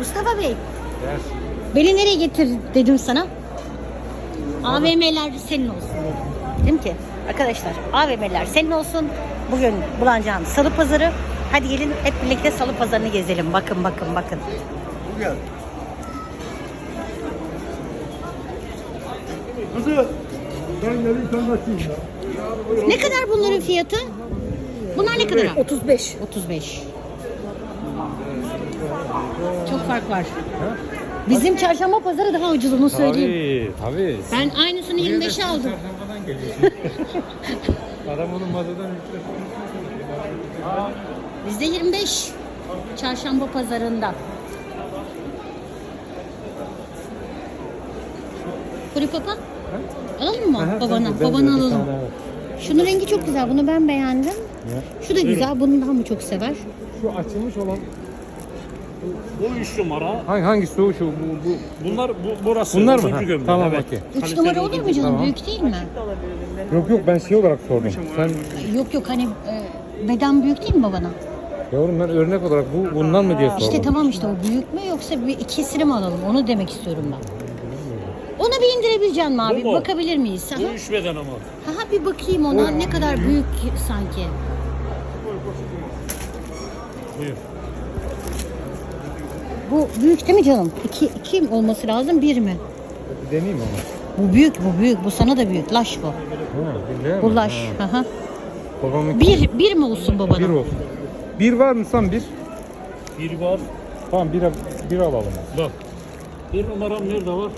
Mustafa Bey, Yes. beni nereye getir dedim sana? AVM'ler senin olsun dedim. Değil mi ki? Arkadaşlar AVM'ler senin olsun. Bugün bulacağın salı pazarı. Hadi gelin hep birlikte salı pazarını gezelim. Bakın bakın bakın. Hadi. Ben geleyim sen kaçayım ya. Ne kadar bunların fiyatı? Bunlar ne kadar? 35. 35. Çok fark var. Bizim çarşamba pazarı daha ucuz onu söyleyeyim. Tabii tabii. Ben aynısını 25'e aldım. Çarşambadan geliyor. Adam onun mazadan Bizde 25. Çarşamba pazarında. Kuru papa? Alalım mı babana? Babana alalım. Şunun rengi çok güzel. Bunu ben beğendim. Şu da güzel. Bunu daha mı çok sever? Şu açılmış olan Bu 3 numara. hangi hangisi o şu bu, bu Bunlar bu, burası. Bunlar mı? Ha, gömlek, tamam, evet. okey. 3 Kaliteli numara olur mu canım? Tamam. Büyük değil mi? Yok yok ben şey olarak sordum. Sen Yok yok hani e, beden büyük değil mi babana? yavrum ben örnek olarak bu bundan mı diye sordum. İşte tamam işte o büyük mü yoksa bir ikisini mi alalım? Onu demek istiyorum ben. Ona bir indirebilecek misin abi? Bu mu? Bakabilir miyiz? Bu Aha. 3 beden ama. Aha bir bakayım ona ne kadar büyük sanki. Buyur. Bu büyük değil mi canım? İki, iki mi olması lazım bir mi? Bir deneyeyim ama. Bu büyük bu büyük. Bu sana da büyük. Laş bu. Ha, Bu mi? laş. Ha. Aha. Babamın Bir, bir mi olsun babana? bir olsun. Bir var mı sen bir? Bir var. Tamam bir, bir alalım. Bak. Bir numaram nerede var?